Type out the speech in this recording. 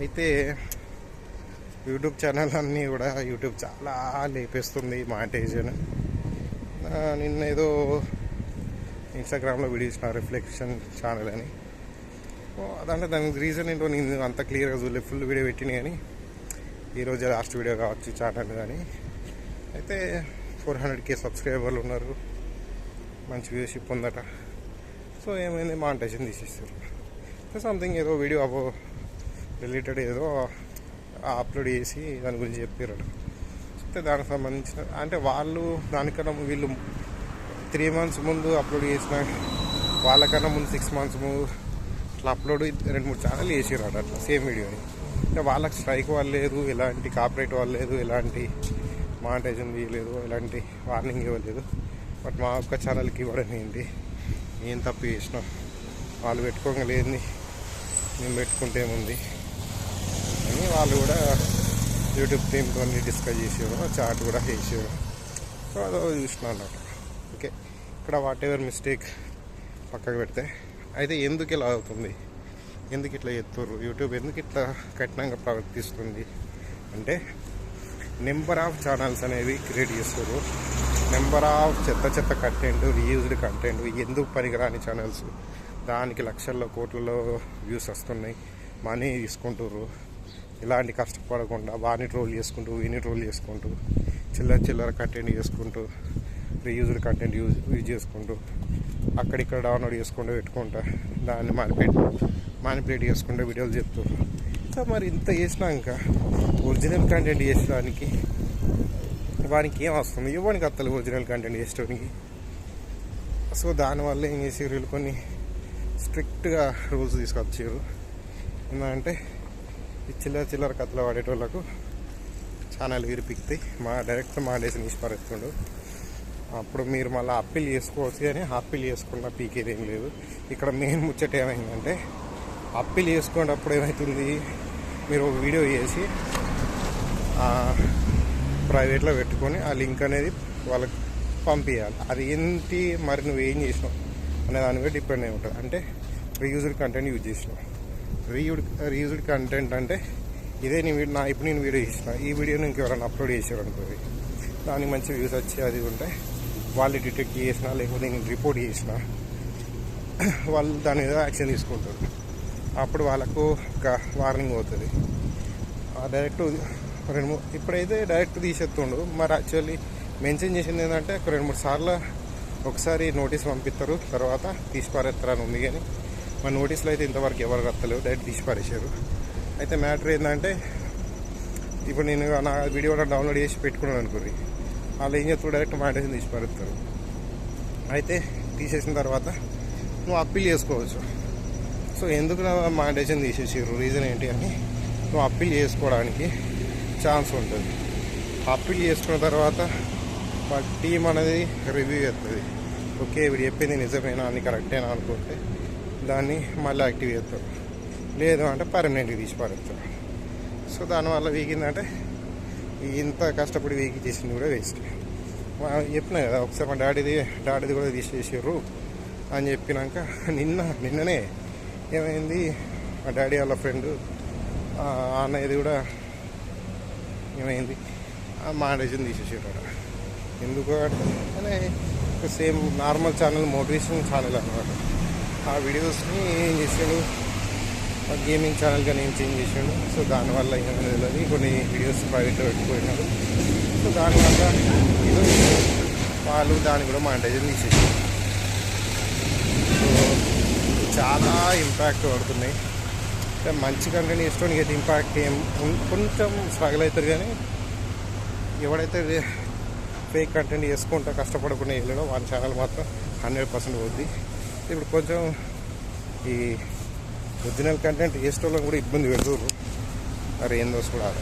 అయితే YouTube channel అన్నీ కూడా యూట్యూబ్ చాలా లేపేస్తుంది మాంటేజన్ నిన్న ఏదో ఇన్స్టాగ్రామ్లో వీడియో ఇచ్చిన రిఫ్లెక్షన్ ఛానల్ అని. ఓ, అదంటే దానికి రీజన్ ఏంటో నేను అంత క్లియర్గా చూడలేదు ఫుల్ వీడియో పెట్టిన కానీ ఈరోజు లాస్ట్ వీడియో కావచ్చు ఛానల్ కానీ. అయితే ఫోర్ హండ్రెడ్ కే సబ్స్క్రైబర్లు ఉన్నారు మంచి వ్యూషిప్ ఉందట. సో ఏమైంది మాంటేషన్ తీసేస్తారు సంథింగ్ ఏదో వీడియో అబో రిలేటెడ్ ఏదో అప్లోడ్ చేసి దాని గురించి చెప్పారు చెప్తే దానికి సంబంధించిన అంటే వాళ్ళు దానికన్నా వీళ్ళు త్రీ మంత్స్ ముందు అప్లోడ్ చేసిన వాళ్ళకన్నా ముందు సిక్స్ మంత్స్ ముందు అట్లా అప్లోడ్ రెండు మూడు ఛానల్ చేసారు అట్లా సేమ్ వీడియోని. అంటే వాళ్ళకి స్ట్రైక్ వాళ్ళు లేదు ఎలాంటి కాపరేట్ వాళ్ళు లేదు ఎలాంటి మానిటైజన్ తీయలేదు ఎలాంటి వార్నింగ్ ఇవ్వలేదు. బట్ మా ఒక్క ఛానల్కి ఇవ్వడం ఏంటి? ఏం తప్పు చేసినాం. వాళ్ళు పెట్టుకోగలేంది మేము పెట్టుకుంటే ఏముంది? అని వాళ్ళు కూడా యూట్యూబ్ టీమ్తో డిస్కస్ చేసారు చాట్ కూడా చేసారు సో అదో చూసిన అన్నమాట. ఓకే ఇక్కడ వాట్ ఎవర్ మిస్టేక్ పక్కకు పెడితే. అయితే ఎందుకు ఇలా అవుతుంది? ఎందుకు ఇట్లా ఎత్తుర్రు యూట్యూబ్ ఎందుకు ఇట్లా కఠినంగా ప్రవర్తిస్తుంది? అంటే నెంబర్ ఆఫ్ ఛానల్స్ అనేవి క్రియేట్ చేస్తారు నెంబర్ ఆఫ్ చెత్త చెత్త కంటెంట్ రీయూజ్డ్ కంటెంట్ ఎందుకు పనికిరాని ఛానల్స్ దానికి లక్షల్లో కోట్లలో వ్యూస్ వస్తున్నాయి. మనీ తీసుకుంటారు ఇలాంటి కష్టపడకుండా వాని ట్రోల్ చేసుకుంటూ వీని ట్రోల్ చేసుకుంటూ చిల్లర చిల్లర కంటెంట్ చేసుకుంటూ రీయూజ్డ్ కంటెంట్ యూజ్ యూజ్ చేసుకుంటూ అక్కడిక్కడ డౌన్లోడ్ చేసుకుంటూ పెట్టుకుంటా దాన్ని మానిపేట్ మానిపులేట్ చేసుకుంటూ వీడియోలు చెప్తూ. సో మరి ఇంత చేసినాక ఒరిజినల్ కంటెంట్ చేసేదానికి వానికి ఏం వస్తుంది? ఇవ్వడానికి అత్తలు ఒరిజినల్ కంటెంట్ చేసేటానికి? సో దానివల్ల ఏం చేసారు వీళ్ళు కొన్ని స్ట్రిక్ట్గా రూల్స్ తీసుకొచ్చారు ఏంటంటే ఈ చిల్లర చిల్లర కథలు వాడేటోళ్ళకు ఛానల్ విరిపిక్తాయి మా డైరెక్ట్ మా డేసి నిష్పరిస్తుండు అప్పుడు మీరు మళ్ళీ అప్పీల్ చేసుకోవచ్చు కానీ అప్పీల్ చేసుకున్న పీకేది ఏం లేదు. ఇక్కడ మెయిన్ ముచ్చట ఏమైందంటే అప్పీల్ చేసుకునేటప్పుడు ఏమవుతుంది మీరు ఒక వీడియో చేసి ప్రైవేట్లో పెట్టుకొని ఆ లింక్ అనేది వాళ్ళకి పంపించాలి అది ఏంటి? మరి నువ్వు ఏం చేసినావు? అనే దాని మీద డిపెండ్ అయి ఉంటుంది. అంటే రీయూజ్డ్ కంటెంట్ యూజ్ చేసినావు. రీయూడ్ రీయూజ్డ్ కంటెంట్ అంటే ఇదే నేను నా ఇప్పుడు నేను వీడియో చేసిన ఈ వీడియోని ఇంకెవరైనా అప్లోడ్ చేశారు అనుకోండి దానికి మంచి వ్యూస్ వచ్చి అది ఉంటే వాళ్ళు డిటెక్ట్ చేసినా లేకపోతే నేను రిపోర్ట్ చేసిన వాళ్ళు దాని మీద యాక్షన్ తీసుకుంటారు. అప్పుడు వాళ్ళకు ఒక వార్నింగ్ అవుతుంది. డైరెక్ట్ రెండు మూడు ఇప్పుడైతే డైరెక్ట్ తీసేస్తుండు మరి యాక్చువల్లీ మెన్షన్ చేసింది ఏంటంటే ఒక రెండు మూడు సార్లు ఒకసారి నోటీస్ పంపిస్తారు తర్వాత తీసిపారేస్తారని ఉంది కానీ మా నోటీస్లో అయితే ఇంతవరకు ఎవరు కత్తలేవు డైరెక్ట్ తీసి పారేశారు. అయితే మ్యాటర్ ఏంటంటే ఇప్పుడు నేను నా వీడియో డౌన్లోడ్ చేసి పెట్టుకున్నాను అనుకోరి వాళ్ళు ఏం చేస్తారు డైరెక్ట్ మాంటేషన్ తీసి పారేస్తారు. అయితే తీసేసిన తర్వాత నువ్వు అప్పీల్ చేసుకోవచ్చు. సో ఎందుకు మా మాంటేషన్ తీసేసారు రీజన్ ఏంటి అని నువ్వు అప్పీల్ చేసుకోవడానికి ఛాన్స్ ఉంటుంది. అప్పీల్ చేసుకున్న తర్వాత టీం అనేది రివ్యూ చేస్తుంది. ఓకే వీడు చెప్పింది నిజమేనా అని కరెక్టేనా అనుకుంటే దాన్ని మళ్ళీ యాక్టివ్ చేస్తాం. లేదు అంటే పర్మనెంట్గా తీసి పారేస్తాం సో దానివల్ల వీగిందంటే ఇంత కష్టపడి వీకి చేసింది కూడా వేస్ట్ చెప్పినా కదా ఒకసారి మా డాడీది డాడీది కూడా తీసేసారు అని చెప్పినాక నిన్న నిన్ననే ఏమైంది మా డాడీ వాళ్ళ ఫ్రెండ్ అన్నయ్యది కూడా ఏమైంది మా డేజ్ని తీసేసారు అక్కడ ఎందుకు అంటే same normal channel motivation channel అనమాట ఆ వీడియోస్ని ఏం చేసాడు గేమింగ్ ఛానల్ కానీ ఏం చేంజ్ చేశాడు సో దానివల్ల ఏమైనా తెలియదు కొన్ని వీడియోస్ ప్రైవేట్లో పెట్టుకుపోయినాడు సో దానివల్ల ఏదో వాళ్ళు దాన్ని కూడా మానిటైజర్ తీసేసారు సో చాలా ఇంపాక్ట్ పడుతున్నాయి. మంచి కంటెంట్ ఇష్టం అయితే ఇంపాక్ట్ ఏం కొంచెం స్ట్రగుల్ అవుతారు కానీ ఎవడైతే ఫేక్ కంటెంట్ చేసుకుంటా కష్టపడకుండా వెళ్ళడో వాళ్ళ ఛానల్ మాత్రం హండ్రెడ్ పర్సెంట్ పోద్ది. ఇప్పుడు కొంచెం ఈ ఒరిజినల్ కంటెంట్ వేసేటోళ్ళని కూడా ఇబ్బంది పెడుతున్నారు మరి ఏందో చూడాలి